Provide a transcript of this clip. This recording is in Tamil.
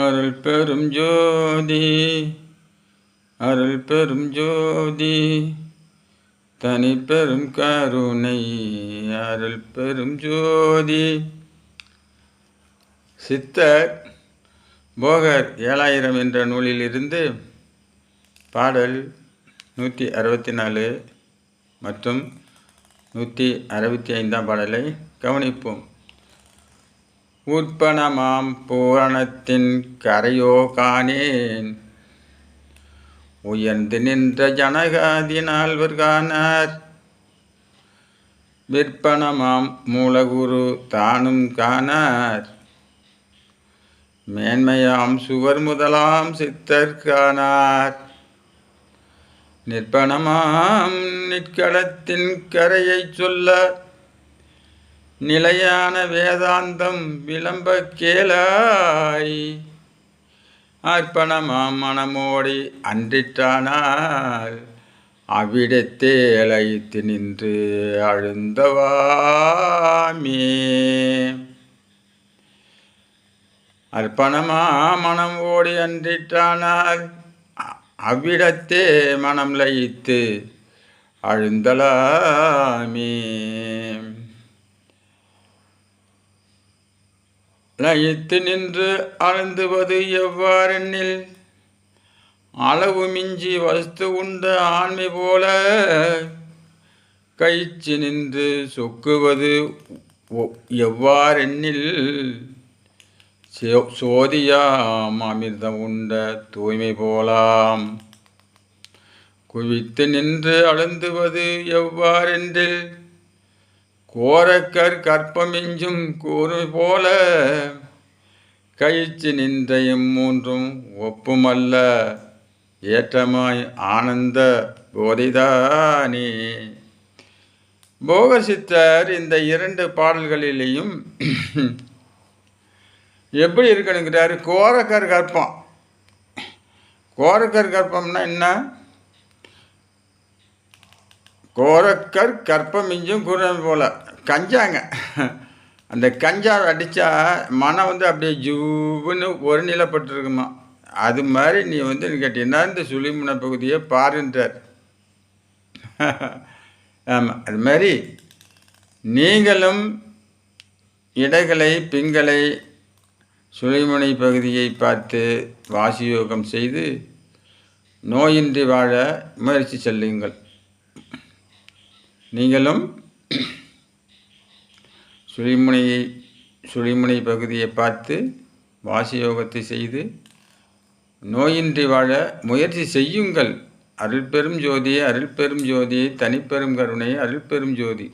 அருள் பெரும் ஜோதி அருள் பெரும் ஜோதி. தனி பெரும் கருணை அருள் பெரும் ஜோதி. சித்தர் போகர் ஏழாயிரம் என்ற நூலிலிருந்து பாடல் நூற்றி அறுபத்தி நாலு மற்றும் நூற்றி அறுபத்தி ஐந்தாம் பாடலை கவனிப்போம். உற்பணமாம் பூரணத்தின் கரையோ காணேன். உயர்ந்து நின்ற ஜனகாதி நால்வர் விற்பனமாம் மூலகுரு தானும் காணார். மேன்மையாம் சுவர் முதலாம் சித்தர் காணார். நிற்பனமாம் நிற்களத்தின் கரையைச் சொல்ல நிலையான வேதாந்தம் விளம்ப கேளாய். அர்ப்பணமாம் மனமோடி அன்றிட்டானால் அவ்விடத்தே அழைத்து நின்று அழுந்தவாமே. அர்ப்பணமா மனம் ஓடி அன்றிட்டானால் அவ்விடத்தே மனம் லயித்து அழுந்தலாமே. லயித்து நின்று அழுந்துவது எவ்வாறெனில் அளவு மிஞ்சி வஸ்து உண்ட ஆண்மை போல கயிச்சு நின்று சொக்குவது எவ்வாறெண்ணில் சோதியாம் அமிர்தம் உண்ட தூய்மை போலாம். குவித்து நின்று அழுந்துவது எவ்வாறென்றில்? கோரக்கர் கற்பமிஞ்சும் கூறு போல கயிற்று நின்ற மூன்றும் ஒப்புமல்ல ஏற்றமாய் ஆனந்த போதிதானே. போகசித்தர் இந்த இரண்டு பாடல்களிலேயும் எப்படி இருக்கணுங்கிறாரு? கோரக்கர் கற்பம். கோரக்கர் கற்பம்னா என்ன? கோரக்கர் கற்பம் மிஞ்சும் குரம் போல். கஞ்சாங்க. அந்த கஞ்சா அடித்தா மனம் வந்து அப்படியே ஜூவுன்னு ஒரு நிலப்பட்டுருக்குமா அது மாதிரி நீ வந்து கேட்டீங்கன்னா இந்த சுழிமுனை பகுதியை பாருன்றார். ஆமாம் அது மாதிரி நீங்களும் இடைகளை பிங்களை சுழிமுனை பகுதியை பார்த்து வாசியோகம் செய்து நோயின்றி வாழ முயற்சி செல்லுங்கள். நீங்களும் சுழிமுனையை சுழிமுனை பகுதியை பார்த்து வாசி யோகத்தை செய்து நோயின்றி வாழ முயற்சி செய்யுங்கள். அருள்பெரும் ஜோதியே ஜோதியை அருள் ஜோதியை தனிப்பெரும் கருணையை அருள்பெரும் ஜோதி.